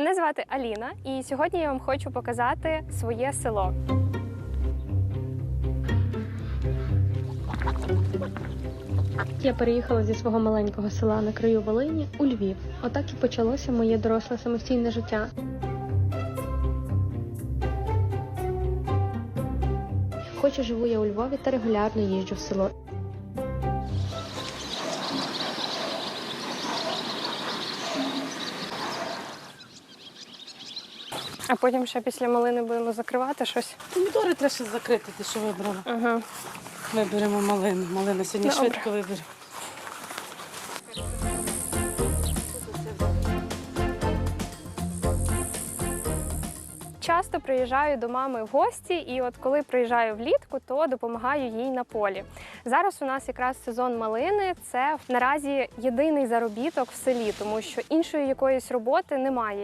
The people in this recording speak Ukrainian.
Мене звати Аліна, і сьогодні я вам хочу показати своє село. Я переїхала зі свого маленького села на краю Волині у Львів. Отак і почалося моє доросле самостійне життя. Хоч і живу я у Львові та регулярно їжджу в село. А потім ще після малини будемо закривати щось. Помідори треба ще закрити, ти що вибрала. Ага. Виберемо малину. Малина сьогодні Добре. швидко виберемо. Часто приїжджаю до мами в гості, і от коли приїжджаю влітку, то допомагаю їй на полі. Зараз у нас якраз сезон малини. Це наразі єдиний заробіток в селі, тому що іншої якоїсь роботи немає.